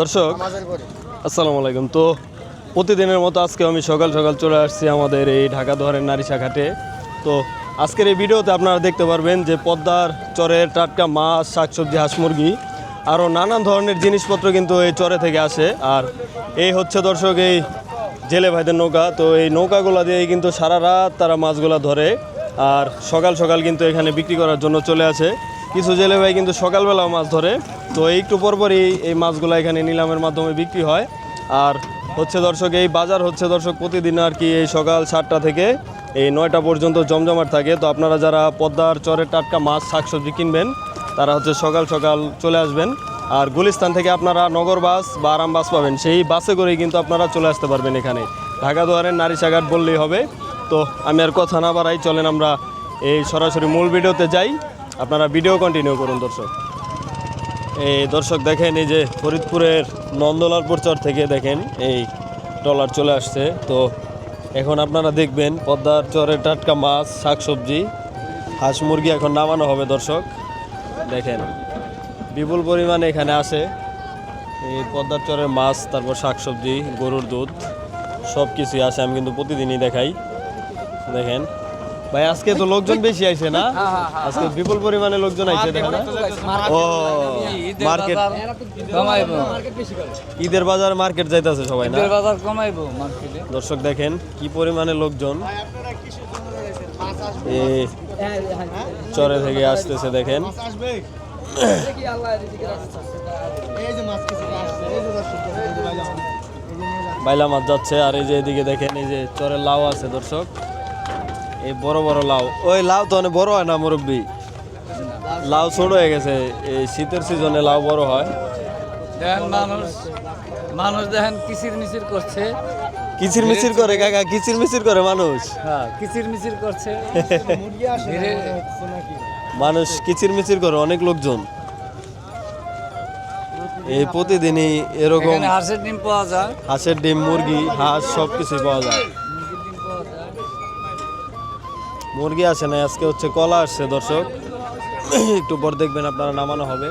দর্শক আসসালামু আলাইকুম। তো প্রতিদিনের মতো আজকে আমি সকাল সকাল চলে আসছি আমাদের এই ঢাকা দোহারের নারিশা ঘাটে তো আজকের এই ভিডিওতে আপনারা দেখতে পারবেন যে পদ্মার চরের টাটকা মাছ শাকসবজি হাঁস মুরগি আরও নানান ধরনের জিনিসপত্র কিন্তু এই চরে থেকে আসে। আর এই হচ্ছে দর্শক এই জেলে ভাইদের নৌকা। তো এই নৌকাগুলো দিয়ে কিন্তু সারা রাত তারা মাছগুলা ধরে আর সকাল সকাল কিন্তু এখানে বিক্রি করার জন্য চলে আসে। কিছু জেলে ভাই কিন্তু সকালবেলাও মাছ ধরে। তো একটু পরপরই এই মাছগুলো এখানে নিলামের মাধ্যমে বিক্রি হয়। আর হচ্ছে দর্শক, এই বাজার হচ্ছে দর্শক প্রতিদিন আর কি এই সকাল সাতটা থেকে এই নয়টা পর্যন্ত জমজমাট থাকে। তো আপনারা যারা পদ্মার চরের টাটকা মাছ, শাকসবজি কিনবেন, তারা হচ্ছে সকাল সকাল চলে আসবেন। আর গুলিস্তান থেকে আপনারা নগর বাস বা আরাম বাস পাবেন, সেই বাসে করেই কিন্তু আপনারা চলে আসতে পারবেন এখানে। ঢাকা দুয়ারের নারিশাঘাট বললেই হবে। তো আমি আর কথা না বাড়াই, চলেন আমরা এই সরাসরি মূল ভিডিওতে যাই। আপনারা ভিডিও কন্টিনিউ করুন, দর্শক। এই দর্শক দেখেন, এই যে ফরিদপুরের নন্দলালপুর চর থেকে দেখেন, এই ট্রলার চলে আসছে। তো এখন আপনারা দেখবেন, পদ্মার চরের টাটকা মাছ, শাকসবজি, হাঁস মুরগি এখন নামানো হবে, দর্শক। দেখেন, বিপুল পরিমাণে এখানে আসে এই পদ্মার চরের মাছ, তারপর শাকসবজি, গরুর দুধ সব কিছুই আসে আমি কিন্তু প্রতিদিনই দেখাই। দেখেন ভাই আজকে তো লোকজন বেশি আইছে না? আজকে বিপুল পরিমাণে লোকজন আইছে দেখেন ও মার্কেট কমাইবো। ঈদের বাজার মার্কেট যাইতেছে সবাই না? ঈদের বাজার কমাইবো মার্কেটে। দর্শক দেখেন কি পরিমাণে লোকজন। এই চরে থেকে আসতেছে দেখেন। বাইলা মাছ যাচ্ছে আর এই যে এদিকে দেখেন এই যে চরে লাউ আছে দর্শক। এই বড় বড় লাউ। ওই লাউ তো অনেক বড় হয় না মুরব্বী? লাউ ছোট হয়ে গেছে এই শীতের সিজনে লাউ বড় হয়। দেখেন মানুষ মানুষ দেখেন কিচির মিচির করছে। কিচির মিচির করে কাকা কিচির মিচির করে মানুষ? হ্যাঁ কিচির মিচির করছে। মানুষ কিচির মিচির করে অনেক লোকজন। এই প্রতিদিনই এরকম হাঁসের ডিম পাওয়া যায়। হাঁসের ডিম মুরগি হাঁস সব কিছুই পাওয়া যায়। মুরগি আসে না, আজকে হচ্ছে কলা আসছে দর্শক। একটু পর দেখবেন আপনারা নামানো হবে।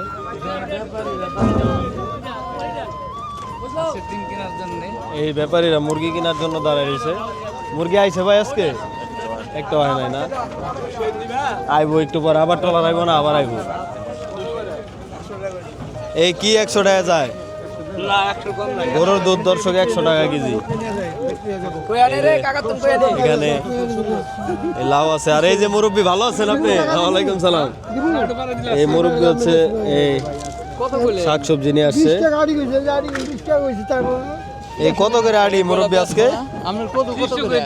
এই ব্যাপারীরা মুরগি কেনার জন্য দাঁড়ায় রয়েছে। মুরগি আইছে ভাই আজকে? একটা হয় নাই না। আইবো একটু পর, আবার টলার আইবো না, আবার আইবো। এই কি একশো টাকা যায়? গরুর দুধ দর্শক একশো টাকা কেজি। এখানে লাউ আছে। আর এই যে মুরব্বী ভালো আছেন আপনি? ওয়ালাইকুম সালাম। এই মুরব্বী হচ্ছে এই শাকসবজি নিয়ে আসছে। এই কত করে আড়ি মুরব্বী আজকে?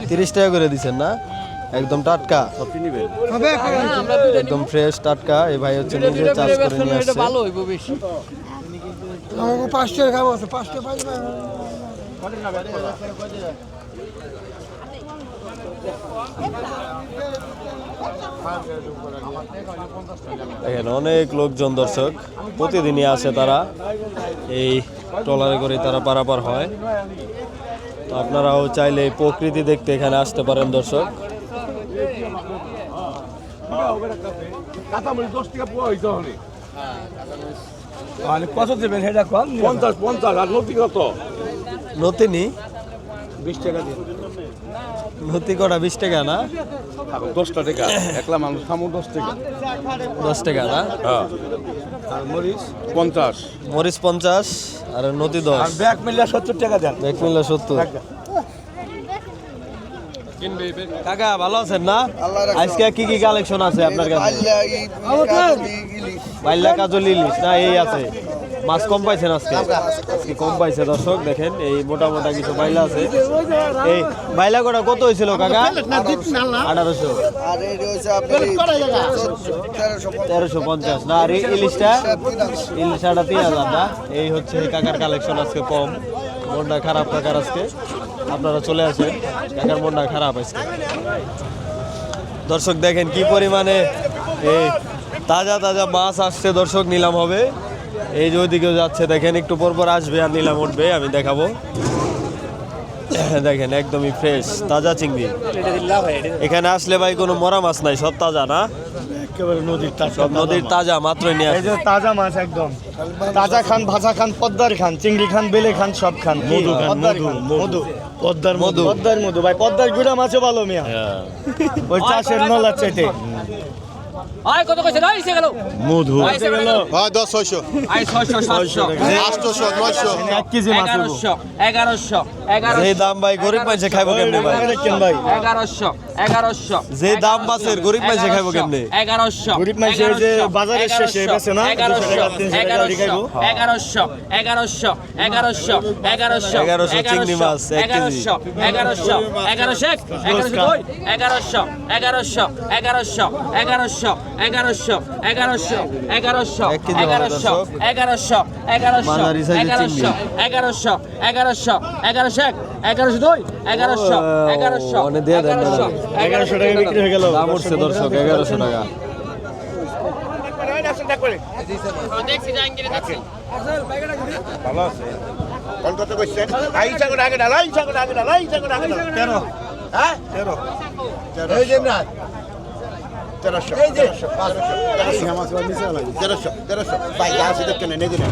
তিরিশ টাকা করে দিচ্ছেন না? একদম টাটকা। একদম ফ্রেশ টাটকা। এই ভাই হচ্ছে নিজে চাষ করে নিয়ে দেখেন অনেক লোকজন দর্শক প্রতিদিনই আসে তারা। এই ট্রলারে করে তারা পারাপার হয়। তো আপনারাও চাইলে এই প্রকৃতি দেখতে এখানে আসতে পারেন দর্শক। কত দেবেন সেটা কম। পঞ্চাশ পঞ্চাশ আর নতি কত? নতিনি? বিশ টাকা দিন নতি কটা বিশ টাকা না? দশটা টাকা। একলা মানুষ খামো দশ টাকা। দশ টাকা না? হ্যাঁ। আর মরিচ? পঞ্চাশ। মরিচ পঞ্চাশ আর নতি দশ। আর ব্যাগ মিলিয়ে সত্তর টাকা দেন। মিল্লা সত্তর। কাকা ভালো আছেন না? আজকে কি কি কালেকশন আছে আপনার কাছে? বাইল্লা কাজল ইলিশ। না এই আছে। মাছ কম পাইছেন আজকে? আজকে কম পাইছে দর্শক দেখেন এই মোটা মোটা কিছু বাইলা আছে। এই বাইলা কটা কত হয়েছিল কাকা? আঠারোশো। তেরোশো পঞ্চাশ। না আর এই ইলিশটা? ইলিশটা তিন হাজার না? এই হচ্ছে এই কাকার কালেকশন আজকে কম। মনটা খারাপ কাকার আজকে। আপনারা চলে আসেন। কাকার মনটা খারাপ আজকে। দর্শক দেখেন কি পরিমাণে এই তাজা তাজা মাছ আসছে দর্শক নিলাম হবে। এই যে ওইদিকেও যাচ্ছে দেখেন একটু পর পর আসবে আর নিলাম উঠবে আমি দেখাবো। দেখেন একদমই ফ্রেশ তাজা চিংড়ি। এখানে আসলে ভাই কোনো মরা মাছ নাই সব তাজা না? একেবারে নদীর টাটকা সব নদীর তাজা মাত্রই নিয়ে এই যে তাজা মাছ একদম। তাজা খান ভাজা খান পদ্মার খান চিংড়ি খান বেলে খান সব খান। মধু পদ্মার মধু, খান মধু। মধু। পদ্মার মধু। মধু। পদ্মার মধু। ভাই পদ্মার গুড়া মাছও ভালো মিয়া। হ্যাঁ। ওই চাষের নলার চাইতে। আয় কত কইছে না এসে গেল মধু এসে গেল 10 600 আয় 600 700 800 900 1 কেজি মাছ 1100 1100 দাম ভাই খাইবো কেমনে ভাই 1100 1100 যে দাম মাছের খাইবো কেমনে 1100 যে শেষে না 1100 1100 1100 চিংড়ি মাছ 1 কেজি 1100 1100 1100 1100 1100 1100 1100 এগারোশো এগারোশো এগারোশো এগারোশো এগারোশো এগারোশো এগারোশো এগারোশো এগারোশো এগারোশো এক এগারোশো দুই এগারোশো এগারোশো। এগারোশো এগারোশো টাকা। বিক্রি হয়ে গেল। দাম উঠছে দর্শক এগারোশো টাকা। কত করছেন আইসা করে আগে ডালা আইসা করে আগে ডালা আইসা করে আগে ডালা তেরো। হ্যাঁ? তেরো। এই তেরোশো তেরোশো তেরোশো। তেরোশো তেরোশো। ভাই আসে দেখেন এনে দিলেন।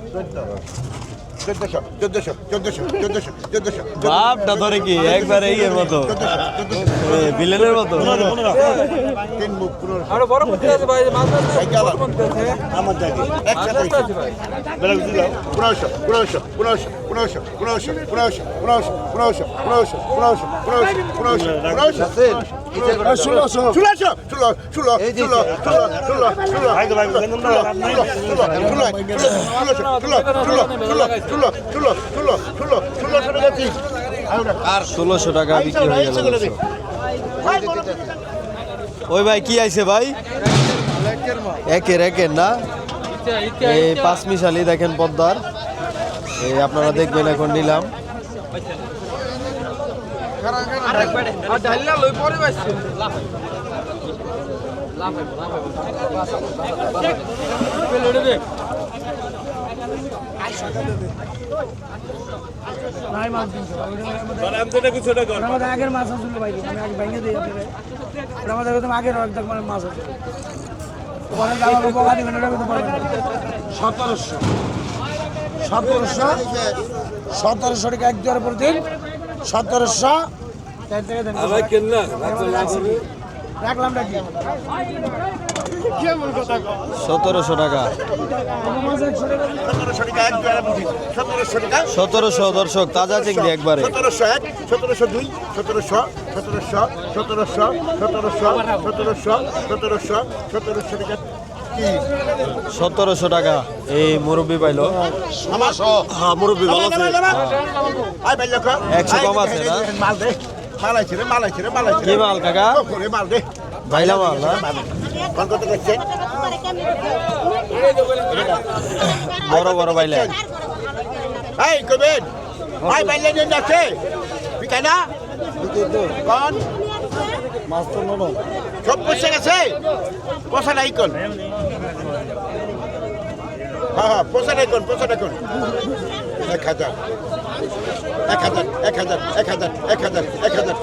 বাপটা ধরে কি একবারে ইয়ের মতো বিলেনের মতো আরও বড় করতে আছে ভাই মাছ সাইকেল আমার জায়গায় পনেরোশো পনেরোশো পনেরোশো পনেরোশো পনেরোশো পনেরোশো পনেরোশো পনেরোশো পনেরোশো পনেরোশো পনেরোশো পনেরোশো পনেরোশো ষোলোশো ষোলোশো ষোলো ষোলো ষোলো ষোলো ষোলো ষোলো আর ষোলোশো টাকা বিক্রি হয়ে গেল ওই ভাই, কি আইছে ভাই? একের একের না? এই পাঁচ মিশালি দেখেন পদ্মার। এই আপনারা দেখবেন, এখন নিলাম। আগের মাছ আসলে ভাই আমি আগে ভেঙে দিই আমাদের আগের একদম মাছ আছে সতেরোশো সতেরোশো সতেরোশো সতেরোশো চার থেকে দেন। রাখলাম নাকি সতেরোশো টাকা। সতেরোশো দর্শক তাজা চিংড়ি একবারে। সতেরোশো এক সতেরোশো দুই সতেরোশো সতেরোশো সতেরোশো সতেরোশো সতেরোশো সতেরোশো সতেরোশো টাকা সতেরোশো টাকা। এই মুরব্বি পাইলো। হ্যাঁ ভালো আছে। আই ভাই লোক একশো কম আছে না? মাল আছে রে মাল আছে রে মাল আছে কি মাল কাকা? করে মাল দে। ভাইলা মাল না? কোন কত করছে বড় বড় বাইলা। এই কবেন। ভাই লেন যাচ্ছে। বিকাই না? কোন? মাছ তো নরম সব বসে গেছে? পয়সা নাই কোন? হ্যাঁ হ্যাঁ পয়সা নাই কোন পয়সা নাই কোন? এক হাজার এক হাজার এক হাজার এক হাজার এক হাজার এক হাজার।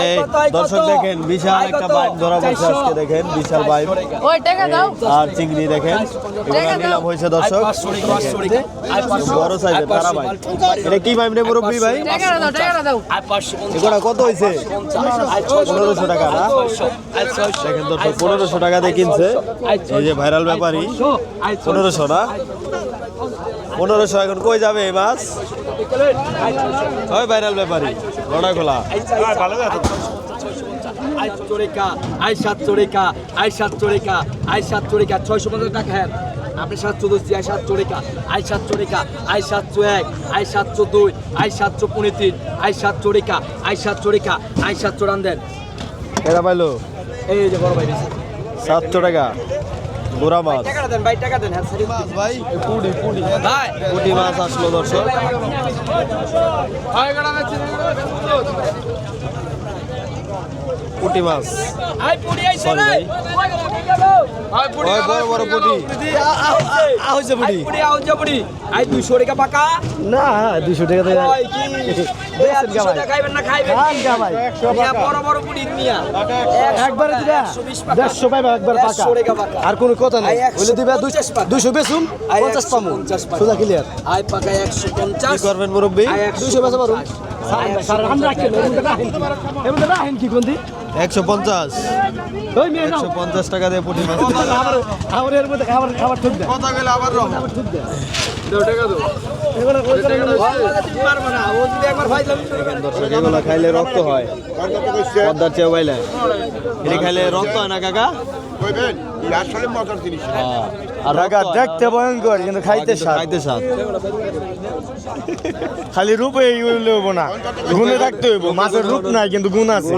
এই দর্শক দেখেন বিশাল একটা বাইক ধরা পড়ছে আজকে দেখেন বিশাল বাইক। ওই টাকা দাও। আর চিংড়ি দেখেন এগুলো নিলাম হয়েছে দর্শক। বড় সাইজের তারা ভাই এটা কি ভাই রে মুরব্বী ভাই? এগুলো কত হয়েছে? পনেরোশো টাকা না? দেখেন দর্শক পনেরোশো টাকা দিয়ে কিনছে। এই যে ভাইরাল ব্যাপারী। পনেরোশো না? পনেরোশো এখন কই যাবে এই মাছ ওই ভাইরাল ব্যাপারী লড়া খোলা আই চোরেকা আই সাত চোরেকা আই সাত চোরেকা আই সাত চোরেকা ছয়শো পঞ্চাশ টাকা হ্যাঁ আপনি সাতশো দশ আই সাত চোরেকা আই সাত চোরেকা আই সাতশো এক আই সাতশো দুই আই সাতশো পনেরো তিন আই সাত চোরেকা আই সাত চোরেকা আই সাত চোরান দেন এরা পাইলো এই যে বড় ভাই সাতশো টাকা গোড়া মাছ পুটি মাছ আসলো দর্শক। পুটি মাছ। বড় পুটি পুটি। পুটি পুটি। আই 200 টাকা পাকা। না 200 টাকা ভাই কি? 200 টাকা খাইবেন না খাইবেন খান গা ভাই। বড় বড় পুটি নিয়া। একবারে দিবা। 120 একবার পাকা। আর কোনো কথা নাই। হইলে দিবা 200 বেচুম 50 পামু সোজা ক্লিয়ার আই পাকা 150 কি করবেন মুরব্বি? 200 বেচা পারুম। সারা আমরা কি রাখেন কি কোন একশো পঞ্চাশ। একশো পঞ্চাশ টাকা দিয়ে আবার খাইলে রক্ত হয়। পদ্মার চেয়ে খাইলে রক্ত হয় না কাকা? হয় না? দেখতে ভয়ঙ্কর কিন্তু খাইতে স্বাদ খাইতে স্বাদ খালি রূপে হইব না গুণে রাখতে হইব মাছের রূপ নাই কিন্তু গুণ আছে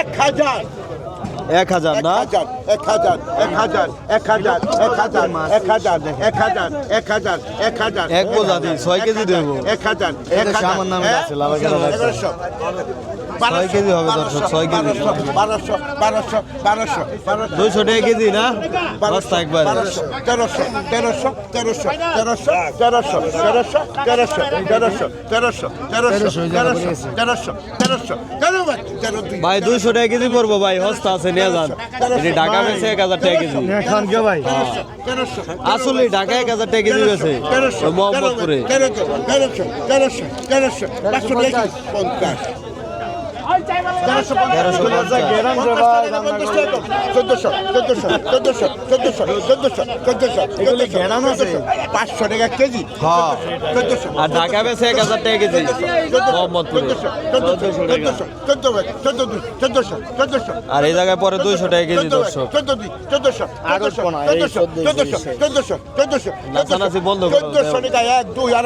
এক হাজার এক হাজার এক না হাজার এক হাজার এক হাজার এক হাজার এক হাজার এক হাজার এক হাজার এক হাজার এক হাজার এক বোঝা দিই, ছয় কেজি দেব। এক হাজার এক হাজার আমার নামে হ্যাঁ? আছে, লাভা এগারোশো ছয় কেজি হবে দর্শক, ছয় কেজি। বারোশো বারোশো বারোশো বারোশো দুইশো টাকা কেজি না বস্তা একবার বারোশো তেরোশো তেরোশো তেরোশো তেরোশো তেরোশো তেরোশো তেরোশো তেরোশো তেরোশো তেরোশো তেরোশো তেরোশো তেরোশো ভাই দুইশো টাকা কেজি পড়ব ভাই হস্তা আছে নিয়ে যান এটি ঢাকা বেছে এক হাজার টাকা কেজি আসলে ঢাকা এক হাজার টাকা কেজি বেছে মোহাম্মদপুরে তেরোশো তেরোশো তেরোশো তেরোশো পঞ্চাশ পাঁচশো কেজি হ্যাঁ আর আর এই জায়গায় পরে দুইশো টাকা কেজি দর্শক চোদ্দশো এক দুই আর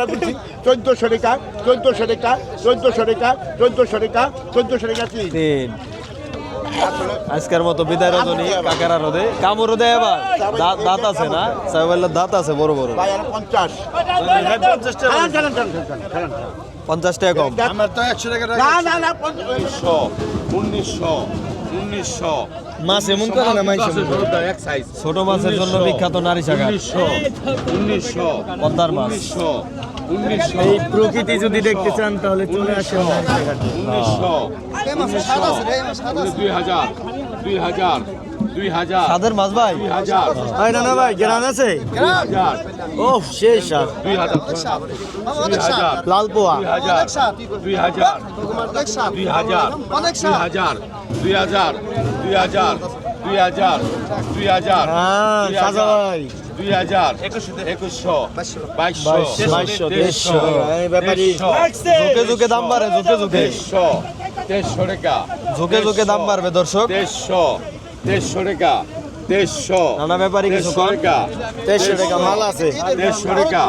চোদ্দশো টাকা চোদ্দশো টাকা চোদ্দশো টাকা চোদ্দশো টাকা চোদ্দশো তিন তিন। আজকের মতো বিদায় রজনী কাকারা রোদে। কামড় রোদে এবার। দাঁত আছে না? সাহেবের দাঁত আছে বড় বড়। পঞ্চাশ। পঞ্চাশ টাকা কম। আমার তো একশো টাকা না না না পঞ্চাশ। উনিশশো উনিশশো উনিশশো। মাছ এমন করে না মাইছে ছোট মাছের জন্য বিখ্যাত নারী শাখা উনিশশো উনিশশো পদ্মার মাছ। এই প্রকৃতি যদি দেখতে চান তাহলে চলে আসেন সাদের মাছ ভাই ভাই না ভাই গ্রান আছে ও সেই সার লাল পোয়া দুই হাজার দুই হাজার দুই হাজার দুই হাজার দুই হাজার দুই হাজার দুই হাজার হ্যাঁ সাজা দুই হাজার একুশশো। বাইশশো। ব্যাপারই ঝুঁকে ঝুঁকে দাম বাড়ে ঝুঁকে ঝুঁকে টাকা। ঝুঁকে দাম বাড়বে দর্শক। দেড়শো দেড়শো টাকা। দেড়শো নানা ব্যাপারী কিছু টাকা। দেড়শো টাকা মাল আছে। দেড়শো টাকা।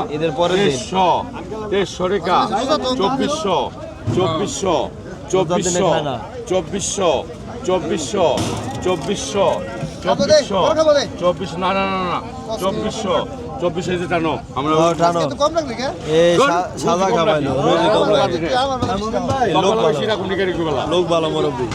দেড়শো টাকা। চব্বিশশো চব্বিশশো চব্বিশশো চব্বিশশো চব্বিশশো চব্বিশশো। চব্বিশশো। চব্বিশ না না না না চব্বিশশো। চব্বিশ হাজার টানো আমরা টানো এই সাদা খাবাইলো লোক লোক ভালো মুরব্বী।